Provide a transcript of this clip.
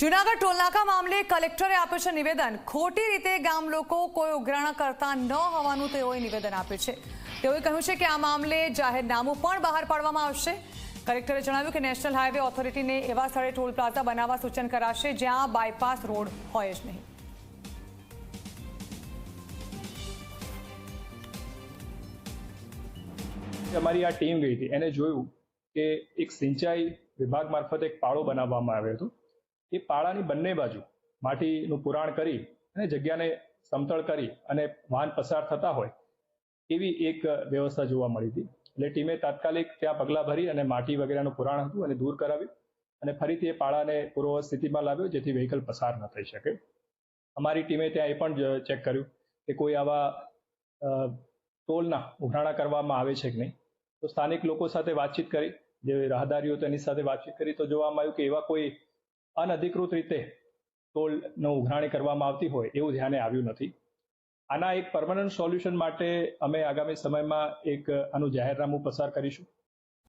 જુનાગઢ ટોલનાકા મામલે કલેક્ટરે આપ્યું છે નિવેદન. ખોટી રીતે ગામ લોકો કોઈ ઉઘરાણા કરતા ન હોવાનું તેઓએ નિવેદન આપ્યું છે. તેઓએ કહ્યું છે કે આ મામલે જાહેરનામું પણ બહાર પાડવામાં આવશે. કલેક્ટરે જણાવ્યું કે નેશનલ હાઈવે ઓથોરિટીને એવા સ્થળે ટોલ પ્લાઝા બનાવવા સૂચન કરાશે જ્યાં બાયપાસ રોડ હોય જ નહીં. અમારી આ ટીમ ગઈ હતી, એને જોયું કે એક સિંચાઈ વિભાગ મારફતે એક પાળો બનાવવામાં આવ્યો હતો. એ પાળાની બંને બાજુ માટીનું પુરાણ કરી અને જગ્યાને સમતળ કરી અને વાહન પસાર થતા હોય એવી એક વ્યવસ્થા જોવા મળી હતી. એટલે ટીમે તાત્કાલિક ત્યાં પગલાં ભરી અને માટી વગેરેનું પુરાણ હતું અને દૂર કરાવ્યું અને ફરીથી એ પાળાને પૂર્વ સ્થિતિમાં લાવ્યો જેથી વ્હીકલ પસાર ન થઈ શકે. અમારી ટીમે ત્યાં એ પણ ચેક કર્યું કે કોઈ આવા ટોલના ઉઘરાણા કરવામાં આવે છે કે નહીં. તો સ્થાનિક લોકો સાથે વાતચીત કરી, જે રાહદારીઓ તેની સાથે વાતચીત કરી તો જોવામાં આવ્યું કે એવા કોઈ અનધિકૃત રીતે ટોલનો ઉઘરાણી કરવામાં આવતી હોય એવું ધ્યાને આવ્યું નથી. આના એક પરમનન્ટ સોલ્યુશન માટે અમે આગામી સમયમાં એક આનું જાહેરનામું પસાર કરીશું.